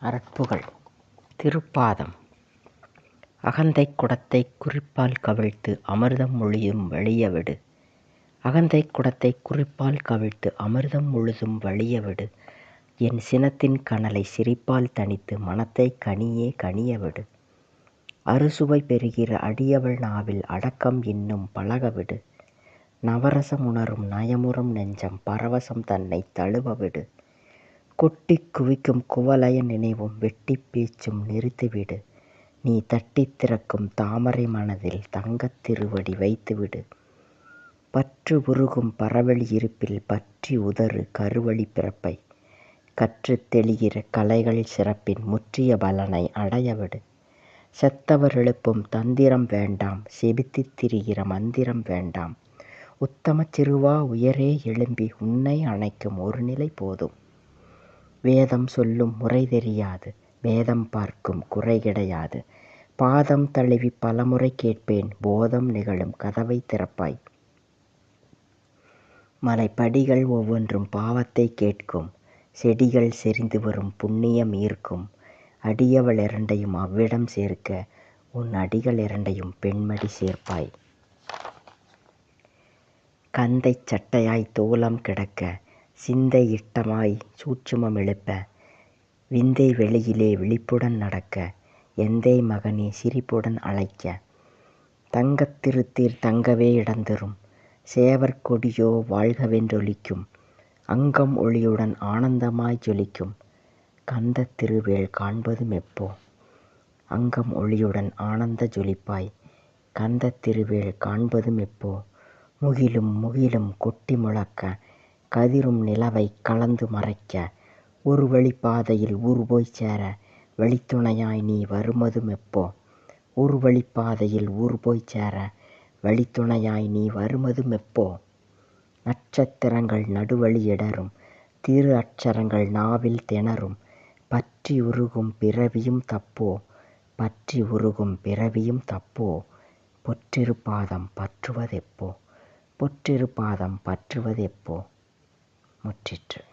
அறப்புகள். திருப்பாதம். அகந்தைக் குடத்தை குறிப்பால் கவிழ்த்து அமிர்தம் முழுதும் வழிய விடு. அகந்தைக் குடத்தை குறிப்பால் கவிழ்த்து அமிர்தம் முழுதும் வழிய விடு. என் சினத்தின் கனலை சிரிப்பால் தணித்து மனத்தை கனியே கனிய விடு. அறுசுவை பெறுகிற அடியவள் நாவில் அடக்கம் இன்னும் பழக விடு. நவரசம் உணரும் நயமுறும் நெஞ்சம் பரவசம் தன்னை தழுவ விடு. கொட்டிக் குவிக்கும் குவலய நினைவும் வெட்டிப் பேச்சும் நிறுத்திவிடு. நீ தட்டித் திறக்கும் தாமரை மனதில் தங்கத் திருவடி வைத்துவிடு. பற்று உருகும் பரவெளி இருப்பில் பற்றி உதறு கருவழி பிறப்பை. கற்றுத் தெளிகிற கலைகள் சிறப்பின் முற்றிய பலனை அடையவிடு. செத்தவர் எழுப்பும் தந்திரம் வேண்டாம் செபித்துத் திரிகிற மந்திரம் வேண்டாம். உத்தமச் சிறுவா உயரே எழும்பி உன்னை அணைக்கும் ஒரு நிலை போதும். வேதம் சொல்லும் முறை தெரியாது வேதம் பார்க்கும் குறை கிடையாது. பாதம் தழுவி பலமுறை கேட்பேன் போதம் நிகழும் கதவை திறப்பாய். மலைப்படிகள் ஒவ்வொன்றும் பாவத்தை கேட்கும் செடிகள் செறிந்து வரும் புண்ணியம் ஈர்க்கும். அடியவள் இரண்டையும் அவ்விடம் சேர்க்க உன் அடிகள் இரண்டையும் பெண்மடி சேர்ப்பாய். கந்தைச் சட்டையாய் தோலம் கிடக்க சிந்தை இட்டமாய் சூட்சுமம் எழுப்ப விந்தை வெளியிலே விழிப்புடன் நடக்க எந்தை மகனே சிரிப்புடன் அழைக்க. தங்கத் திருத்தீர் தங்கவே இடந்தரும் சேவற் கொடியோ வாழ்கவென்றொலிக்கும் அங்கம் ஒளியுடன் ஆனந்தமாய் ஜொலிக்கும். கந்தத் திருவேள் காண்பதும் எப்போ? அங்கம் ஒளியுடன் ஆனந்த ஜொலிப்பாய் கந்தத் திருவேள் காண்பதும் எப்போ? முகிலும் முகிலும் கொட்டி முழக்க கதிரும் நிலவைக் கலந்து மறைக்க ஒரு வழிப் பாதையில் ஊர் போய் சேர வழித்துணையாய் நீ வருமதும் எப்போ? ஒரு வழிப் பாதையில் ஊர் போய் சேர வழித்துணையாய் நீ வருமதும் எப்போ? நட்சத்திரங்கள் நடுவழி இடரும் திரு அட்சரங்கள் நாவில் திணறும் பற்றி உருகும் பிறவியும் தப்போ? பற்றி உருகும் பிறவியும் தப்போ? பொற்றிரு பாதம் பற்றுவதெப்போ? பொற்றிரு பாதம் பற்றுவதெப்போ? much